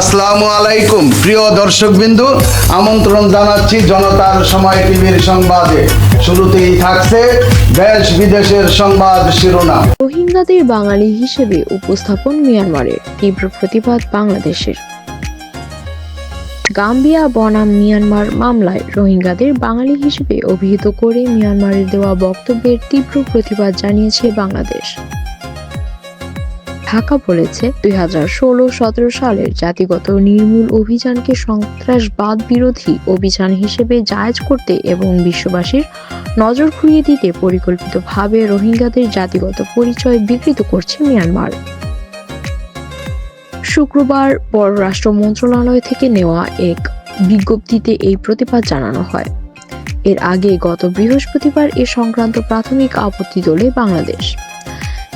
আসসালামু আলাইকুম, প্রিয় দর্শকবিন্দু। আমন্ত্রণ জানাচ্ছি জনতার সময় টিভির সংবাদে। শুরুতেই থাকছে দেশ বিদেশের সংবাদ শিরোনাম। রোহিঙ্গাদের বাঙালি হিসেবে উপস্থাপন মিয়ানমারের তীব্র প্রতিবাদ বাংলাদেশের। গাম্বিয়া বনাম মিয়ানমার মামলায় রোহিঙ্গাদের বাঙালি হিসেবে অভিহিত করে মিয়ানমারের দেওয়া বক্তব্যের তীব্র প্রতিবাদ জানিয়েছে বাংলাদেশ। ঢাকা বলেছে, দুই হাজার ষোলো, সতেরো সালের জাতিগত নির্মূল অভিযানকে সন্ত্রাসবাদ বিরোধী অভিযান হিসেবে জায়েজ করতে এবং বিশ্ববাসীর নজর ঘুরিয়ে দিতে পরিকল্পিতভাবে রোহিঙ্গাদের জাতিগত পরিচয় বিকৃত করছে মিয়ানমার। শুক্রবার পররাষ্ট্র মন্ত্রণালয় থেকে নেওয়া এক বিজ্ঞপ্তিতে এই প্রতিবাদ জানানো হয়। এর আগে গত বৃহস্পতিবার এ সংক্রান্ত প্রাথমিক আপত্তি তোলে বাংলাদেশ।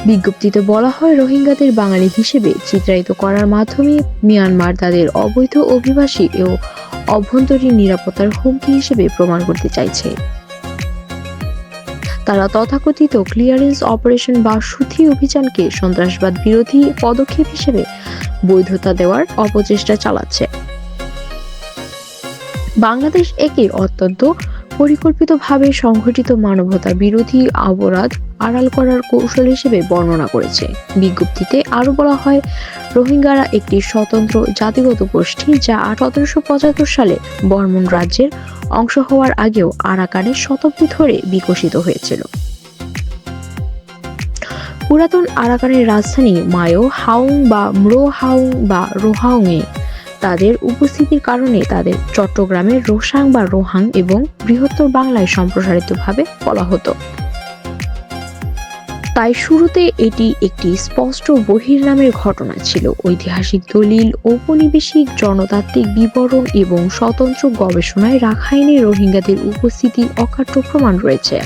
বিজ্ঞপ্তিতে বলা হয়, রোহিঙ্গাদের বাঙালি হিসেবে চিত্রায়িত করার মাধ্যমে মিয়ানমার তাদের অবৈধ অভিবাসী ও অভ্যন্তরীণ নিরাপত্তার হুমকি হিসেবে প্রমাণ করতে চাইছে। তারা তথাকথিত ক্লিয়ারেন্স অপারেশন বা সুথি অভিযানকে সন্ত্রাসবাদ বিরোধী পদক্ষেপ হিসেবে বৈধতা দেওয়ার অপচেষ্টা চালাচ্ছে। বাংলাদেশ একে অত্যন্ত পরিকল্পিতভাবে সংঘটিত মানবতা বিরোধী অপরাধ আড়াল করার কৌশল হিসেবে বর্ণনা করেছে। বিজ্ঞপ্তিতে আরও বলা হয়, রোহিঙ্গারা একটি স্বতন্ত্র জাতিগত গোষ্ঠী যা সতেরোশো পঁচাত্তর সালে বর্মন রাজ্যের অংশ হওয়ার আগেও আরাকানে শতাব্দী ধরে বিকশিত হয়েছিল। পুরাতন আরাকানের রাজধানী মায়ো হাউং বা ম্রো হাউং বা রোহাউংয়ে তাদের উপস্থিতির কারণে তাদের চট্টগ্রামের রোসাং বা রোহাং এবং বৃহত্তর বাংলায় সম্প্রসারিতভাবে বলা হতো। তাই শুরুতে এটি একটি স্পষ্ট বহির্নামের ঘটনা ছিল। ঐতিহাসিক দলিল, ঔপনিবেশিক জনতাত্ত্বিক বিবরণ এবং স্বতন্ত্র গবেষণায় রাখাইনে রোহিঙ্গাদের উপস্থিতির অকাট্য প্রমাণ রয়েছে।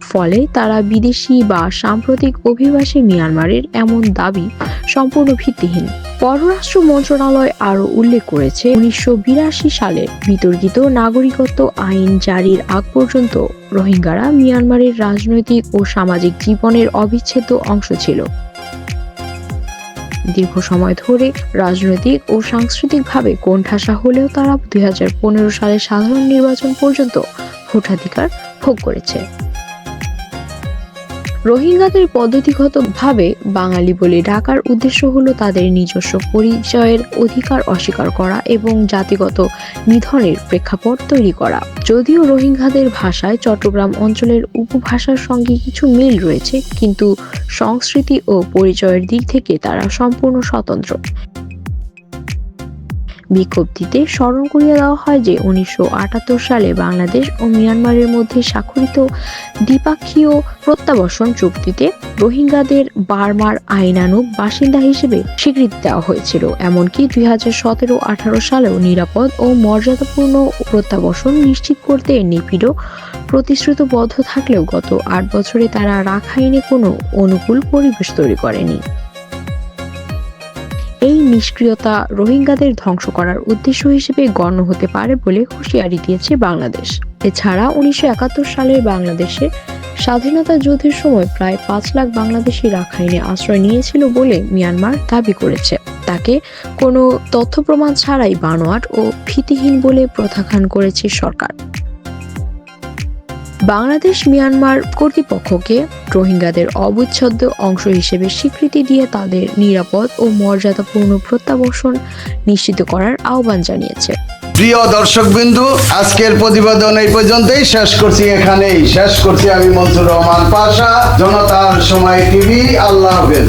ফলে তারা বিদেশি বা সাম্প্রতিক অভিবাসী মিয়ানমারের এমন দাবি সম্পূর্ণ ভিত্তিহীন। পররাষ্ট্র মন্ত্রণালয় আরও উল্লেখ করেছে, উনিশশো বিরাশি সালে বিতর্কিত নাগরিকত্ব আইন জারির আগ পর্যন্ত রোহিঙ্গারা মিয়ানমারের রাজনৈতিক ও সামাজিক জীবনের অবিচ্ছেদ্য অংশ ছিল। দীর্ঘ সময় ধরে রাজনৈতিক ও সাংস্কৃতিকভাবে কোণঠাসা হলেও তারা দুই হাজার পনেরো সালে সাধারণ নির্বাচন পর্যন্ত ভোটাধিকার ভোগ করেছে। রোহিঙ্গাদের পদ্ধতিগতভাবে বাঙালি বলে ডাকার উদ্দেশ্য হলো তাদের নিজস্ব পরিচয়ের অধিকার অস্বীকার করা এবং জাতিগত নিধনের প্রেক্ষাপট তৈরি করা। যদিও রোহিঙ্গাদের ভাষায় চট্টগ্রাম অঞ্চলের উপভাষার সঙ্গে কিছু মিল রয়েছে, কিন্তু সংস্কৃতি ও পরিচয়ের দিক থেকে তারা সম্পূর্ণ স্বতন্ত্র। বিজ্ঞপ্তিতে স্মরণ করিয়ে দেওয়া হয় যে উনিশশো আটাত্তর সালে বাংলাদেশ ও মিয়ানমারের মধ্যে স্বাক্ষরিত দ্বিপাক্ষীয় প্রত্যাবাসন চুক্তিতে রোহিঙ্গাদের বার্মার আইনানুগ বাসিন্দা হিসেবে স্বীকৃতি দেওয়া হয়েছিল। এমনকি দুই হাজার সতেরো আঠারো সালেও নিরাপদ ও মর্যাদাপূর্ণ প্রত্যাবাসন নিশ্চিত করতে নিপিডো প্রতিশ্রুতবদ্ধ থাকলেও গত আট বছরে তারা রাখাইনে কোনো অনুকূল পরিবেশ তৈরি করেনি। এই নিষ্ক্রিয়তা রোহিঙ্গাদের ধ্বংস করার উদ্দেশ্য হিসেবে গণ্য হতে পারে বলে হুঁশিয়ারি দিয়েছে বাংলাদেশ। এছাড়া উনিশশো একাত্তর সালের বাংলাদেশে স্বাধীনতা যুদ্ধের সময় প্রায় পাঁচ লাখ বাংলাদেশি রাখাইনে আশ্রয় নিয়েছিল বলে মিয়ানমার দাবি করেছে। তাকে কোনো তথ্য প্রমাণ ছাড়াই বানোয়াট ও ভীতিহীন বলে প্রত্যাখ্যান করেছে সরকার। বাংলাদেশ, মিয়ানমার কর্তৃপক্ষকে রোহিঙ্গাদের অবিচ্ছেদ্য অংশ হিসেবে স্বীকৃতি দিয়ে তাদের নিরাপদ ও মর্যাদাপূর্ণ প্রত্যাবর্ষণ নিশ্চিত করার আহ্বান জানিয়েছে। প্রিয় দর্শকবিন্দু, আজকের প্রতিবেদন এই পর্যন্তই। শেষ করছি এখানেই। শেষ করছি আমি মনসুর রহমান পাশা, জনতার সময় টিভি। আল্লাহ হাফেজ।